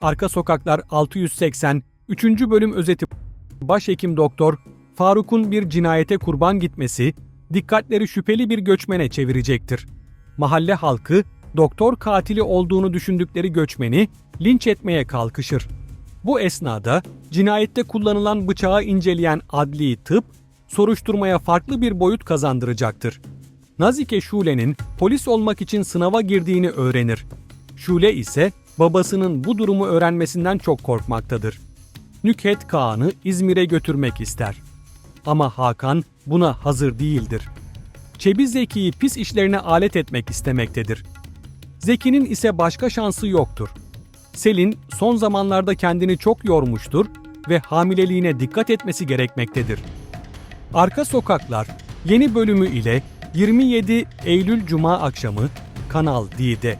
Arka Sokaklar 680 3. bölüm özeti Başhekim Doktor Faruk'un bir cinayete kurban gitmesi dikkatleri şüpheli bir göçmene çevirecektir. Mahalle halkı doktor katili olduğunu düşündükleri göçmeni linç etmeye kalkışır. Bu esnada cinayette kullanılan bıçağı inceleyen adli tıp soruşturmaya farklı bir boyut kazandıracaktır. Nazike Şule'nin polis olmak için sınava girdiğini öğrenir. Şule ise babasının bu durumu öğrenmesinden çok korkmaktadır. Nükhet Kağan'ı İzmir'e götürmek ister. Ama Hakan buna hazır değildir. Çebi Zeki'yi pis işlerine alet etmek istemektedir. Zeki'nin ise başka şansı yoktur. Selin son zamanlarda kendini çok yormuştur ve hamileliğine dikkat etmesi gerekmektedir. Arka Sokaklar yeni bölümü ile 27 Eylül Cuma akşamı Kanal D'de.